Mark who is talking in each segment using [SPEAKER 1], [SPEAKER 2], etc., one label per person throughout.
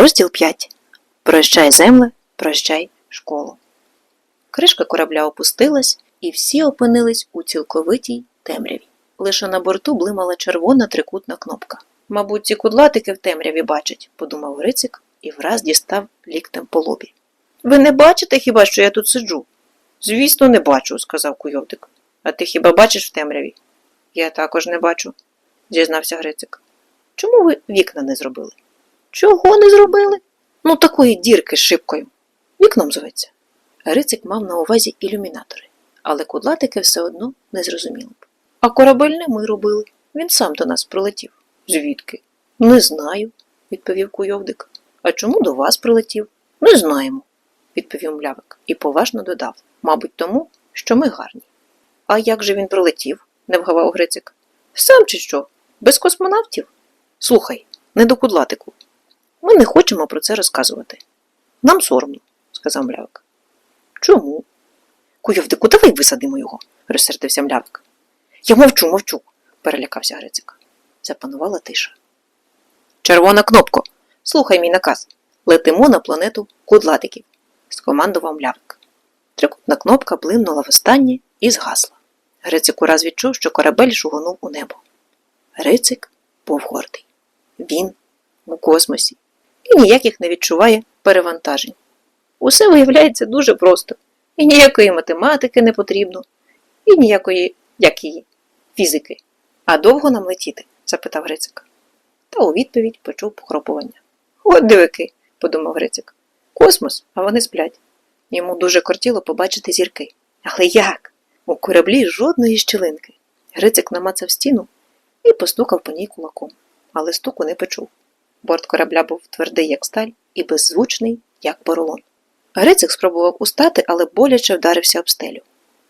[SPEAKER 1] Розділ 5. Прощай земле, прощай школу. Кришка корабля опустилась, і всі опинились у цілковитій темряві. Лише на борту блимала червона трикутна кнопка. Мабуть, ці кудлатики в темряві бачать, подумав Грицик і враз дістав ліктем по лобі. Ви не бачите хіба, що я тут сиджу? Звісно, не бачу, сказав куйовдик. А ти хіба бачиш в темряві? Я також не бачу, зізнався Грицик. Чому ви вікна не зробили? Чого не зробили? Ну, такої дірки з шибкою. Вікном зветься. Грицик мав на увазі ілюмінатори, але кудлатики все одно не зрозуміли б. А корабель не ми робили. Він сам до нас прилетів. Звідки? Не знаю, відповів куйовдик. А чому до вас прилетів? Не знаємо, відповів млявик і поважно додав. Мабуть, тому, що ми гарні. А як же він прилетів? не вгавав Грицик. Сам чи що? Без космонавтів? Слухай, не до кудлатику. Ми не хочемо про це розказувати. Нам соромно, сказав млявик. Чому? Куйовдику, давай висадимо його, розсердився млявик. Я мовчу, мовчу, перелякався Грицик. Запанувала тиша. Червона кнопко, слухай мій наказ. Летимо на планету кудлатиків, скомандував млявик. Трикутна кнопка блимнула востаннє і згасла. Грицик ураз відчув, що корабель шугонув у небо. Грицик був гордий. Він у космосі і ніяких не відчуває перевантажень. Усе виявляється дуже просто, і ніякої математики не потрібно, і ніякої, як її, фізики. А довго нам летіти? запитав Грицик. Та у відповідь почув похропування. От дивики, подумав Грицик. Космос, а вони сплять. Йому дуже кортіло побачити зірки. Але як? У кораблі жодної щілинки. Грицик намацав стіну і постукав по ній кулаком, але стуку не почув. Борт корабля був твердий, як сталь, і беззвучний, як поролон. Грицик спробував устати, але боляче вдарився об стелю.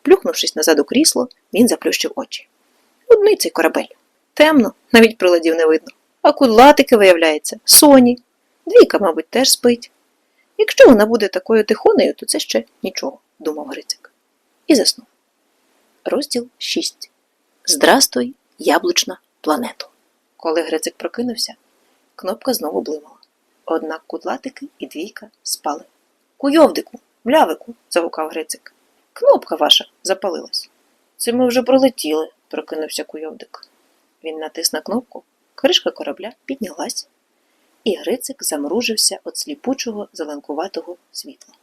[SPEAKER 1] Плюхнувшись назад у крісло, він заплющив очі. Одний цей корабель. Темно, навіть приладів не видно. А кудлатики, виявляється, соні. Двійка, мабуть, теж спить. Якщо вона буде такою тихонею, то це ще нічого, думав Грицик. І заснув. Розділ 6. Здрастуй, яблучна планету. Коли Грицик прокинувся, кнопка знову блимала. Однак кудлатики і двійка спали. Куйовдику, млявику, загукав Грицик. Кнопка ваша запалилась. Це ми вже пролетіли, прокинувся куйовдик. Він натис на кнопку, кришка корабля піднялась, і Грицик замружився від сліпучого зеленкуватого світла.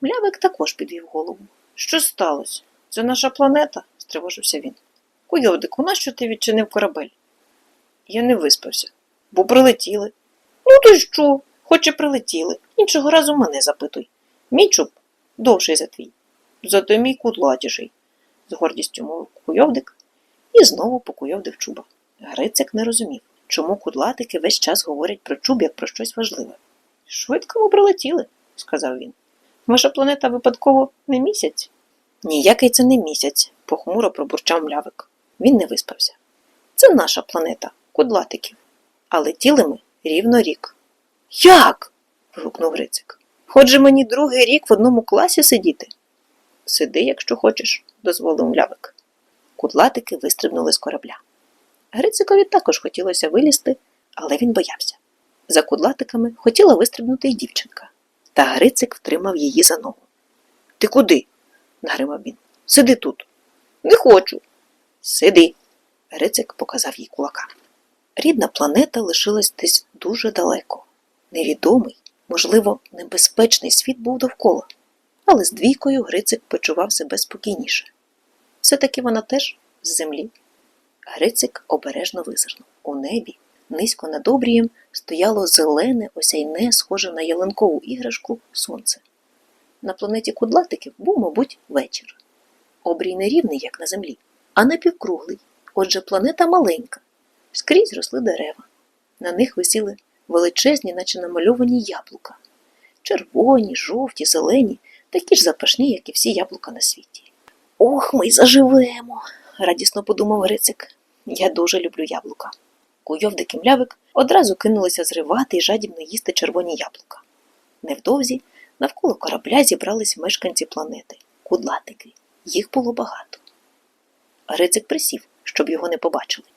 [SPEAKER 1] Млявик також підвів голову. Що сталося? Це наша планета? стривожився він. Куйовдику, нащо ти відчинив корабель? Я не виспався, бо прилетіли. Ну й що? Хоч і прилетіли. Іншого разу мене запитуй. Мій чуб довший за твій. Зато мій кудлатіший, з гордістю мовив куйовдик і знову покуйовдив чуба. Грицик не розумів, чому кудлатики весь час говорять про чуб як про щось важливе. Швидко ми прилетіли, сказав він. Ваша планета випадково не місяць? Ніякий це не місяць, похмуро пробурчав млявик. Він не виспався. Це наша планета, кудлатиків. А летіли ми рівно рік. Як? вигукнув Грицик. Хоч мені другий рік в одному класі сидіти. Сиди, якщо хочеш, дозволив млявик. Кудлатики вистрибнули з корабля. Грицикові також хотілося вилізти, але він боявся. За кудлатиками хотіла вистрибнути й дівчинка, та Грицик втримав її за ногу. Ти куди? нагримав він. Сиди тут. Не хочу. Сиди. Грицик показав їй кулака. Рідна планета лишилась десь дуже далеко. Невідомий, можливо, небезпечний світ був довкола, але з двійкою Грицик почував себе спокійніше. Все-таки вона теж з землі. Грицик обережно визирнув. У небі, низько над обрієм, стояло зелене, осяйне, схоже на ялинкову іграшку сонце. На планеті кудлатиків був, мабуть, вечір. Обрій не рівний, як на землі, а напівкруглий. Отже, планета маленька. Скрізь росли дерева. На них висіли величезні, наче намальовані яблука. Червоні, жовті, зелені, такі ж запашні, як і всі яблука на світі. Ох, ми й заживемо, радісно подумав Грицик. Я дуже люблю яблука. Куйовдик і млявик одразу кинулися зривати і жадібно їсти червоні яблука. Невдовзі навколо корабля зібрались мешканці планети, кудлатики. Їх було багато. Грицик присів, щоб його не побачили.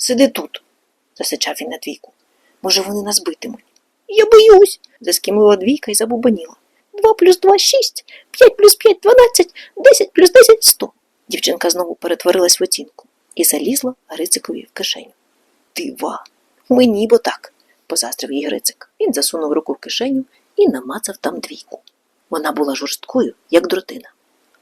[SPEAKER 1] Сиди тут, засичав він на двійку. Може, вони нас битимуть. Я боюсь, заскімлила двійка і забубаніла. Два плюс два шість, п'ять плюс п'ять дванадцять, десять плюс десять сто. Дівчинка знову перетворилась в оцінку і залізла Грицикові в кишеню. Дива, мені бо так, позаздрив їй Грицик. Він засунув руку в кишеню і намацав там двійку. Вона була жорсткою, як дротина.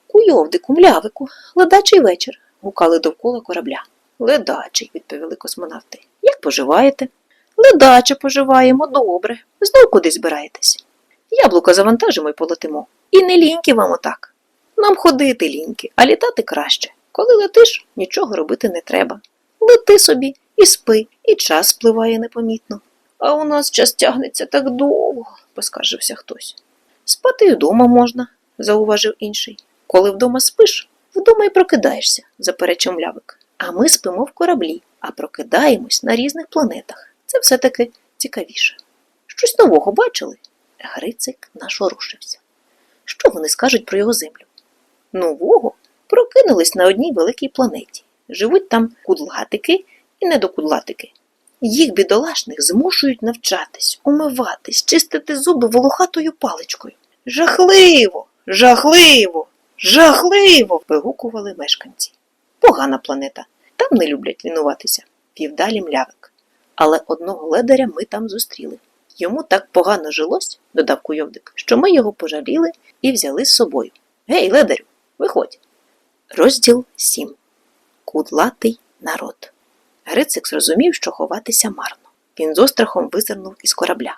[SPEAKER 1] Куйовдику, млявику, ледачий вечір, гукали довкола корабля. Ледачий, відповіли космонавти. Як поживаєте? Ледаче поживаємо, добре. Знов куди збираєтесь? Яблуко завантажимо й полетимо. І не ліньки вам отак. Нам ходити ліньки, а літати краще. Коли летиш, нічого робити не треба. Лети собі і спи, і час спливає непомітно. А у нас час тягнеться так довго, поскаржився хтось. Спати й вдома можна, зауважив інший. Коли вдома спиш, вдома й прокидаєшся, заперечив млявик. А ми спимо в кораблі, а прокидаємось на різних планетах. Це все-таки цікавіше. Щось нового бачили? Грицик нашорушився. Що вони скажуть про його землю? Нового прокинулись на одній великій планеті. Живуть там кудлатики і недокудлатики. Їх бідолашних змушують навчатись, умиватись, чистити зуби волохатою паличкою. Жахливо, жахливо, жахливо. вигукували мешканці. Погана планета. Там не люблять лінуватися. Півдалі млявик. Але одного ледаря ми там зустріли. Йому так погано жилось, додав куйовдик, що ми його пожаліли і взяли з собою. Гей, ледарю, виходь. Розділ 7. Кудлатий народ. Грицик зрозумів, що ховатися марно. Він з острахом визирнув із корабля.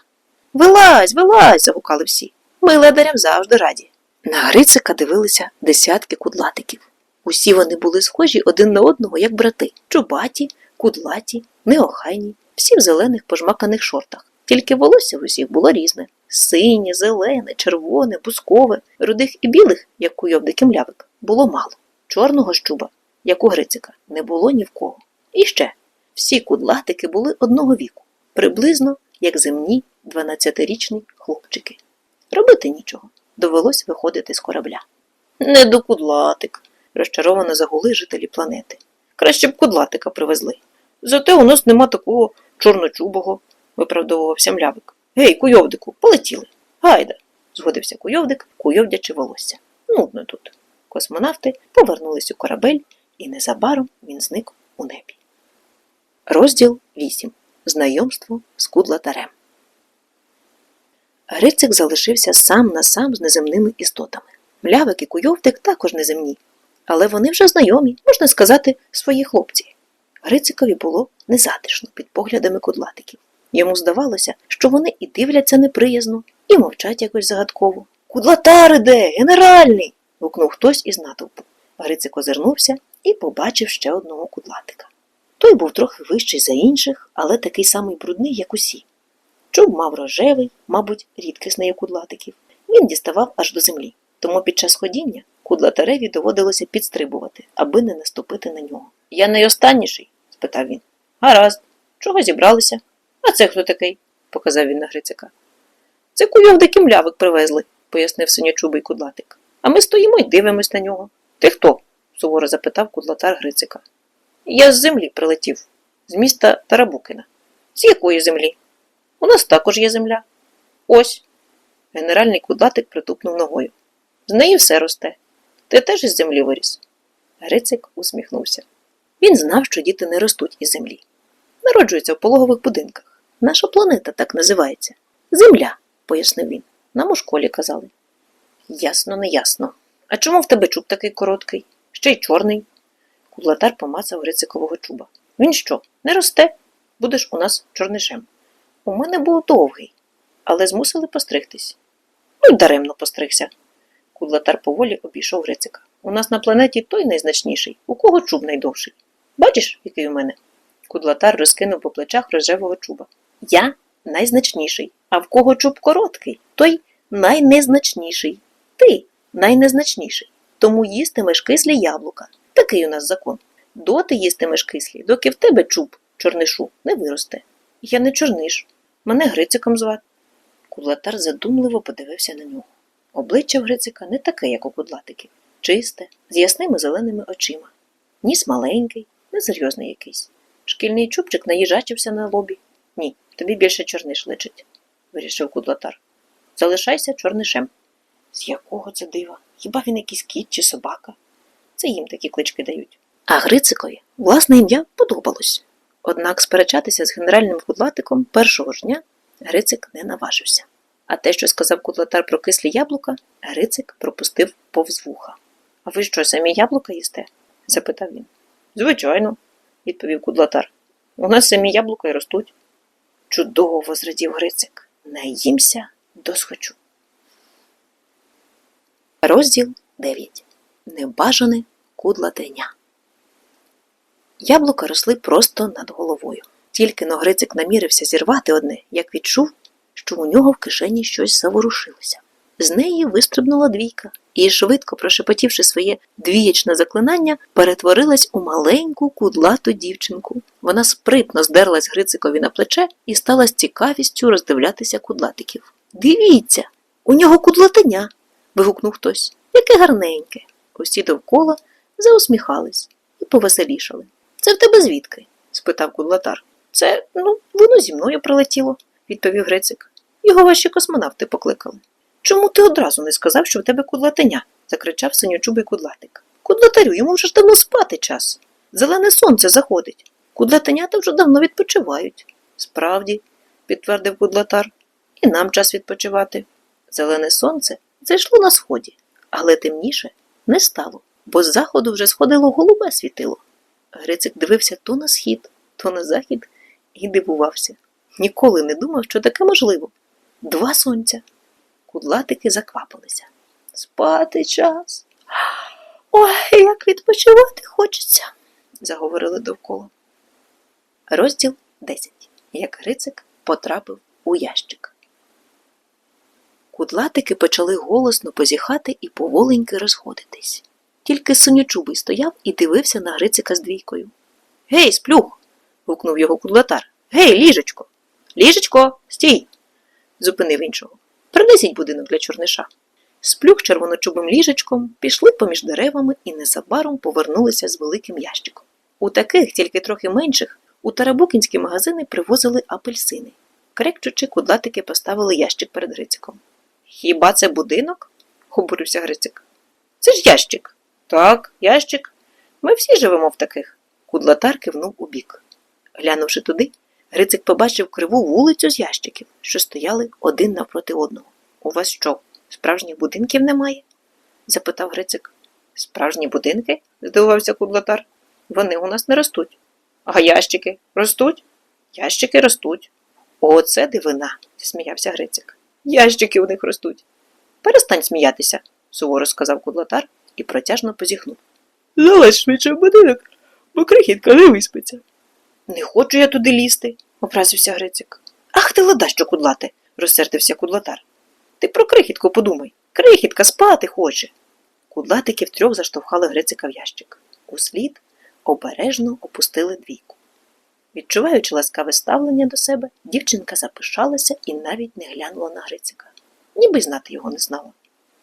[SPEAKER 1] Вилазь, вилазь. загукали всі. Ми ледарям завжди раді. На Грицика дивилися десятки кудлатиків. Усі вони були схожі один на одного, як брати чубаті, кудлаті, неохайні, всі в зелених пожмаканих шортах. Тільки волосся в усіх було різне синє, зелене, червоне, бускове, рудих і білих, як куйовдик і млявик, було мало. Чорного ж чуба, як у Грицика, не було ні в кого. І ще всі кудлатики були одного віку, приблизно як земні 12-річні хлопчики. Робити нічого, довелось виходити з корабля. Не до кудлатик, розчаровано загули жителі планети. Краще б кудлатика привезли. Зате у нас нема такого чорночубого, виправдовувався млявик. Гей, куйовдику, полетіли. Гайда, згодився куйовдик, куйовдячи волосся. Нудно тут. Космонавти повернулись у корабель, і незабаром він зник у небі. Розділ 8. Знайомство з кудлатарем. Грицик залишився сам на сам з неземними істотами. Млявик і куйовдик також неземні, але вони вже знайомі, можна сказати, свої хлопці. Грицикові було незатишно під поглядами кудлатиків. Йому здавалося, що вони і дивляться неприязно, і мовчать якось загадково. Кудлатар іде, генеральний. гукнув хтось із натовпу. Грицик озирнувся і побачив ще одного кудлатика. Той був трохи вищий за інших, але такий самий брудний, як усі. Чуб мав рожевий, мабуть, рідкісний у кудлатиків. Він діставав аж до землі, тому під час ходіння кудлатареві доводилося підстрибувати, аби не наступити на нього. Я найостанніший? спитав він. Гаразд, чого зібралися? А це хто такий? показав він на Грицика. Це куйовдик і млявик привезли, пояснив синьочубий кудлатик. А ми стоїмо й дивимось на нього. Ти хто? суворо запитав кудлатар Грицика. Я з землі прилетів, з міста Тарабукина. З якої землі? У нас також є земля. Ось. Генеральний кудлатик притупнув ногою. З неї все росте. Ти теж із землі виріс. Грицик усміхнувся. Він знав, що діти не ростуть із землі. Народжуються в пологових будинках. Наша планета так називається. Земля, пояснив він. Нам у школі казали. Ясно, не ясно. А чому в тебе чуб такий короткий? Ще й чорний. Кудлатар помацав Грицикового чуба. Він що, не росте? Будеш у нас чорнишем. У мене був довгий, але змусили постригтись. Ну й даремно постригся. Кудлатар поволі обійшов Грицика. У нас на планеті той найзначніший, у кого чуб найдовший. Бачиш, який у мене? Кудлатар розкинув по плечах рожевого чуба. Я найзначніший, а в кого чуб короткий, той найнезначніший. Ти найнезначніший. Тому їстимеш кислі яблука. Такий у нас закон. Доти їстимеш кислі, доки в тебе чуб, чорнишу, не виросте. Я не чорниш. Мене Грициком звати. Кудлатар задумливо подивився на нього. Обличчя в Грицика не таке, як у кудлатиків. Чисте, з ясними зеленими очима. Ніс маленький, несерйозний якийсь. Шкільний чубчик наїжачився на лобі. Ні, тобі більше чорниш личить. вирішив кудлатар. Залишайся чорнишем. З якого це дива? Хіба він якийсь кіт чи собака? Це їм такі клички дають. А Грицикові власне ім'я подобалось. Однак сперечатися з генеральним кудлатиком першого ж дня Грицик не наважився. А те, що сказав кудлатар про кислі яблука, Грицик пропустив повз вуха. А ви що, самі яблука їсте? запитав він. Звичайно, відповів кудлатар. У нас самі яблука й ростуть. Чудово зрадів Грицик. Наїмся досхочу. Розділ 9. Небажане кудлатеня. Яблука росли просто над головою. Тільки но Грицик намірився зірвати одне, як відчув, що у нього в кишені щось заворушилося. З неї вистрибнула двійка, і, швидко прошепотівши своє двієчне заклинання, перетворилась у маленьку кудлату дівчинку. Вона спритно здерлась Грицикові на плече і стала з цікавістю роздивлятися кудлатиків. Дивіться, у нього кудлатеня. вигукнув хтось. Яке гарненьке. Усі довкола заусміхались і повеселішали. Це в тебе звідки? спитав кудлатар. Це, ну, воно зі мною прилетіло, відповів Грицик. Його ваші космонавти покликали. Чому ти одразу не сказав, що в тебе кудлатеня? закричав синьочубий кудлатик. Кудлатарю, йому вже ж давно спати час. Зелене сонце заходить. Кудлатенята вже давно відпочивають. Справді, підтвердив кудлатар, і нам час відпочивати. Зелене сонце зайшло на сході, але темніше не стало, бо з заходу вже сходило голубе світило. Грицик дивився то на схід, то на захід і дивувався. Ніколи не думав, що таке можливо. Два сонця. Кудлатики заквапилися. Спати час. Ой, як відпочивати хочеться, заговорили довкола. Розділ 10. Як Грицик потрапив у ящик. Кудлатики почали голосно позіхати і поволеньки розходитись. Тільки синьочубий стояв і дивився на Грицика з двійкою. Гей, сплюх. гукнув його кудлатар. Гей, ліжечко. Ліжечко, стій. зупинив іншого. Принесіть будинок для чорниша. Сплюх червоночубим ліжечком пішли поміж деревами і незабаром повернулися з великим ящиком. У таких, тільки трохи менших, у тарабукінські магазини привозили апельсини. Крекчучи, кудлатики поставили ящик перед Грициком. Хіба це будинок? обурився Грицик. Це ж ящик. Так, ящик. Ми всі живемо в таких. Кудлатар кивнув у бік. Глянувши туди, Грицик побачив криву вулицю з ящиків, що стояли один навпроти одного. У вас що, справжніх будинків немає? запитав Грицик. Справжні будинки? здивувався кудлатар. Вони у нас не ростуть. А ящики ростуть? Ящики ростуть. Оце дивина, засміявся Грицик. Ящики у них ростуть. Перестань сміятися, суворо сказав кудлатар і протяжно позіхнув. Залазь швидше в будинок, бо крихітка не виспиться. Не хочу я туди лізти, образився Грицик. Ах ти ледащо, кудлате, розсердився кудлатар. Ти про крихітку подумай. Крихітка спати хоче. Кудлатики втрьох заштовхали Грицика в ящик. Услід обережно опустили двійку. Відчуваючи ласкаве ставлення до себе, дівчинка запишалася і навіть не глянула на Грицика, ніби знати його не знала.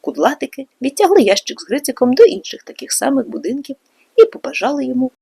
[SPEAKER 1] Кудлатики відтягли ящик з Грициком до інших таких самих будинків і побажали йому